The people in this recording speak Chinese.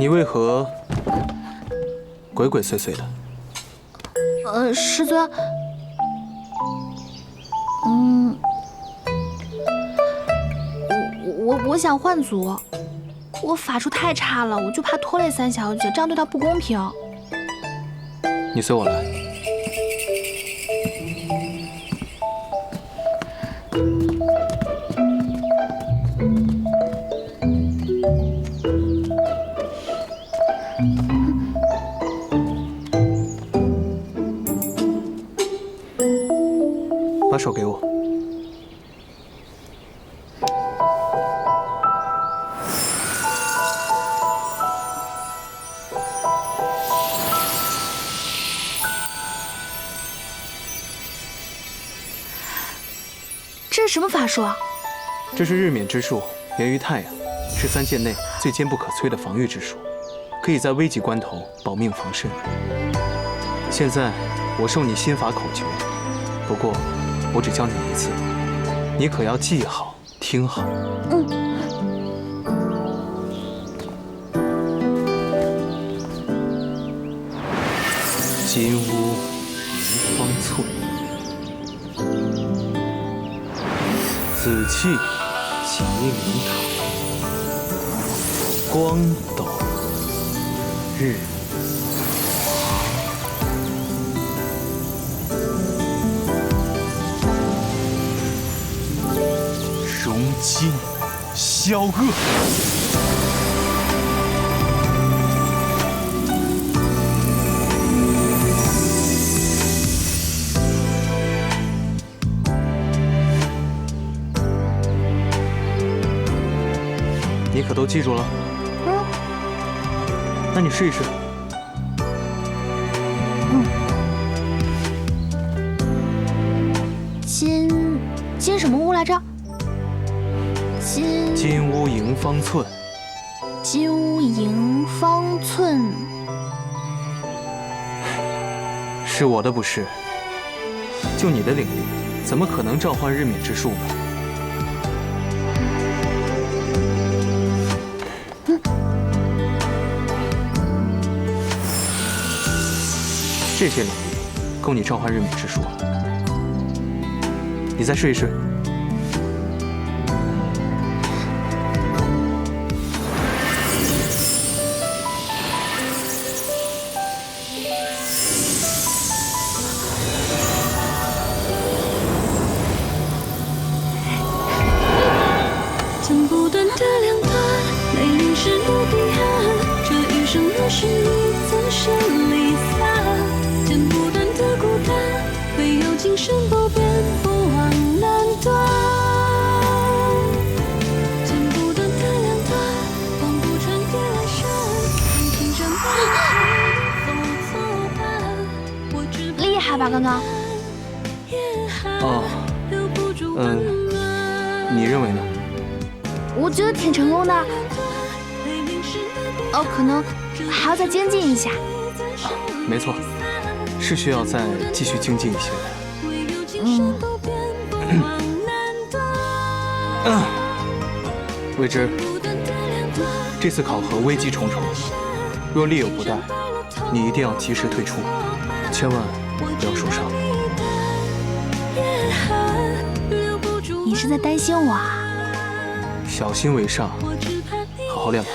你为何鬼鬼祟祟的？呃，师尊，嗯，我我我想换组，我法术太差了，我就怕拖累三小姐，这样对她不公平。你随我来。把手给我。这是什么法术啊？这是日冕之术，源于太阳，是三界内最坚不可摧的防御之术，可以在危急关头保命防身。现在我授你心法口诀。不过，我只教你一次，你可要记好、听好。嗯。金屋银方寸，紫气起明堂，光斗日。金萧恶，你可都记住了？嗯，那你试一试。嗯，金金什么屋来着？金屋迎方寸，金屋迎方寸，是我的不是。就你的领域，怎么可能召唤日冕之术呢？这些能力够你召唤日冕之术了。你再试一试。吧，刚刚。哦，嗯，你认为呢？我觉得挺成功的。哦，可能还要再精进一下。没错，是需要再继续精进一些的。嗯。嗯。未知，这次考核危机重重，若力有不逮，你一定要及时退出，千万。不要受伤。你是在担心我啊？小心为上，好好练吧。